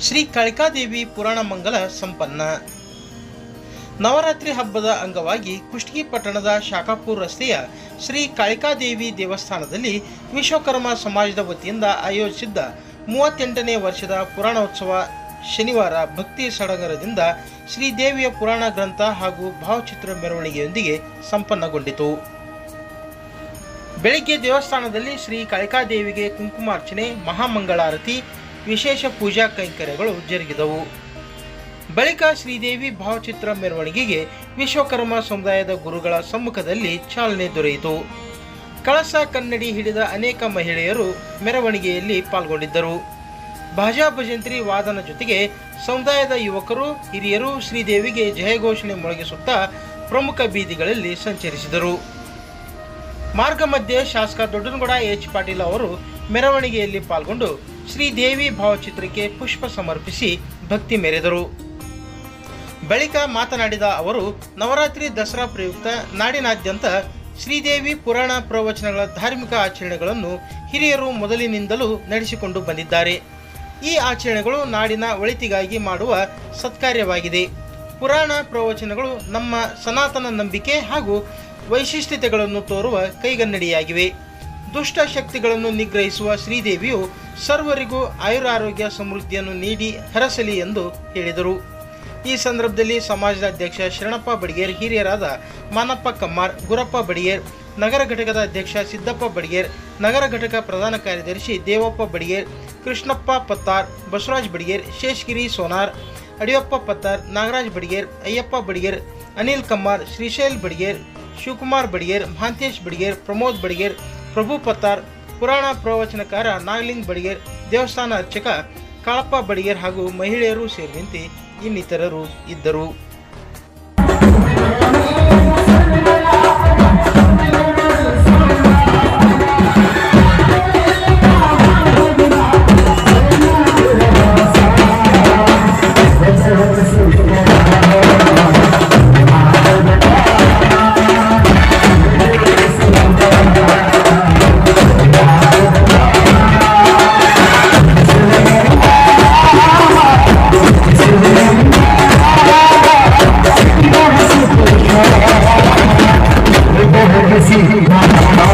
ಶ್ರೀ ಕಳಿಕಾದೇವಿ ಪುರಾಣ ಮಂಗಲ ಸಂಪನ್ನ. ನವರಾತ್ರಿ ಹಬ್ಬದ ಅಂಗವಾಗಿ ಕುಷ್ಟಗಿ ಪಟ್ಟಣದ ಶಾಖಾಪುರ್ ರಸ್ತೆಯ ಶ್ರೀ ಕಾಳಿಕಾದೇವಿ ದೇವಸ್ಥಾನದಲ್ಲಿ ವಿಶ್ವಕರ್ಮ ಸಮಾಜದ ವತಿಯಿಂದ ಆಯೋಜಿಸಿದ್ದ ಮೂವತ್ತೆಂಟನೇ ವರ್ಷದ ಪುರಾಣೋತ್ಸವ ಶನಿವಾರ ಭಕ್ತಿ ಸಡಗರದಿಂದ ಶ್ರೀದೇವಿಯ ಪುರಾಣ ಗ್ರಂಥ ಹಾಗೂ ಭಾವಚಿತ್ರ ಮೆರವಣಿಗೆಯೊಂದಿಗೆ ಸಂಪನ್ನಗೊಂಡಿತು. ಬೆಳಿಗ್ಗೆ ದೇವಸ್ಥಾನದಲ್ಲಿ ಶ್ರೀ ಕಾಳಿಕಾದೇವಿಗೆ ಕುಂಕುಮಾರ್ಚನೆ, ಮಹಾಮಂಗಳಾರತಿ ವಿಶೇಷ ಪೂಜಾ ಕೈಂಕರ್ಯಗಳು ಜರುಗಿದವು. ಬಳಿಕ ಶ್ರೀದೇವಿ ಭಾವಚಿತ್ರ ಮೆರವಣಿಗೆಗೆ ವಿಶ್ವಕರ್ಮ ಸಮುದಾಯದ ಗುರುಗಳ ಸಮ್ಮುಖದಲ್ಲಿ ಚಾಲನೆ ದೊರೆಯಿತು. ಕಳಸ ಕನ್ನಡಿ ಹಿಡಿದ ಅನೇಕ ಮಹಿಳೆಯರು ಮೆರವಣಿಗೆಯಲ್ಲಿ ಪಾಲ್ಗೊಂಡಿದ್ದರು. ಭಾಜಾ ಭಜಂತ್ರಿ ವಾದನ ಜೊತೆಗೆ ಸಮುದಾಯದ ಯುವಕರು, ಹಿರಿಯರು ಶ್ರೀದೇವಿಗೆ ಜಯಘೋಷಣೆ ಮೊಳಗಿಸುತ್ತಾ ಪ್ರಮುಖ ಬೀದಿಗಳಲ್ಲಿ ಸಂಚರಿಸಿದರು. ಮಾರ್ಗ ಮಧ್ಯೆ ಶಾಸಕ ದೊಡ್ಡನಗೌಡ ಎಚ್ ಪಾಟೀಲ್ ಅವರು ಮೆರವಣಿಗೆಯಲ್ಲಿ ಪಾಲ್ಗೊಂಡು ಶ್ರೀದೇವಿ ಭಾವಚಿತ್ರಕ್ಕೆ ಪುಷ್ಪ ಸಮರ್ಪಿಸಿ ಭಕ್ತಿ ಮೆರೆದರು. ಬಳಿಕ ಮಾತನಾಡಿದ ಅವರು, ನವರಾತ್ರಿ ದಸರಾ ಪ್ರಯುಕ್ತ ನಾಡಿನಾದ್ಯಂತ ಶ್ರೀದೇವಿ ಪುರಾಣ ಪ್ರವಚನಗಳ ಧಾರ್ಮಿಕ ಆಚರಣೆಗಳನ್ನು ಹಿರಿಯರು ಮೊದಲಿನಿಂದಲೂ ನಡೆಸಿಕೊಂಡು ಬಂದಿದ್ದಾರೆ. ಈ ಆಚರಣೆಗಳು ನಾಡಿನ ಒಳಿತಿಗಾಗಿ ಮಾಡುವ ಸತ್ಕಾರ್ಯವಾಗಿದೆ. ಪುರಾಣ ಪ್ರವಚನಗಳು ನಮ್ಮ ಸನಾತನ ನಂಬಿಕೆ ಹಾಗೂ ವೈಶಿಷ್ಟ್ಯತೆಗಳನ್ನು ತೋರುವ ಕೈಗನ್ನಡಿಯಾಗಿವೆ. ದುಷ್ಟ ಶಕ್ತಿಗಳನ್ನು ನಿಗ್ರಹಿಸುವ ಶ್ರೀದೇವಿಯು ಸರ್ವರಿಗೂ ಆಯುರಾರೋಗ್ಯ ಸಮೃದ್ಧಿಯನ್ನು ನೀಡಿ ಹರಸಲಿ ಎಂದು ಹೇಳಿದರು. ಈ ಸಂದರ್ಭದಲ್ಲಿ ಸಮಾಜದ ಅಧ್ಯಕ್ಷ ಶರಣಪ್ಪ ಬಡಿಗೇರ್, ಹಿರಿಯರಾದ ಮಾನಪ್ಪ ಕಮ್ಮಾರ್, ಗುರಪ್ಪ ಬಡಿಗೇರ್, ನಗರ ಘಟಕದ ಅಧ್ಯಕ್ಷ ಸಿದ್ದಪ್ಪ ಬಡಿಗೇರ್, ನಗರ ಘಟಕ ಪ್ರಧಾನ ಕಾರ್ಯದರ್ಶಿ ದೇವಪ್ಪ ಬಡಿಗೇರ್, ಕೃಷ್ಣಪ್ಪ ಪತ್ತಾರ್, ಬಸವರಾಜ್ ಬಡಿಗೇರ್, ಶೇಷಗಿರಿ ಸೋನಾರ್, ಅಡಿಯಪ್ಪ ಪತ್ತಾರ್, ನಾಗರಾಜ್ ಬಡಿಗೇರ್, ಅಯ್ಯಪ್ಪ ಬಡಿಗೇರ್, ಅನಿಲ್ ಕಮ್ಮಾರ್, ಶ್ರೀಶೈಲ್ ಬಡಿಗೇರ್, ಶಿವಕುಮಾರ್ ಬಡಿಗೇರ್, ಮಹಾಂತೇಶ್ ಬಡಿಗೇರ್, ಪ್ರಮೋದ್ ಬಡಿಗೇರ್ ಪ್ರಭು ಪತ್ತಾರ್ ಪುರಾಣ ಪ್ರವಚನಕಾರ ನಾಗಲಿಂಗ್ ಬಡಿಗೇರ್, ದೇವಸ್ಥಾನ ಅರ್ಚಕ ಕಾಳಪ್ಪ ಬಡಿಗೇರ್ ಹಾಗೂ ಮಹಿಳೆಯರು ಸೇರಿದಂತೆ ಇನ್ನಿತರರು ಇದ್ದರು. decir,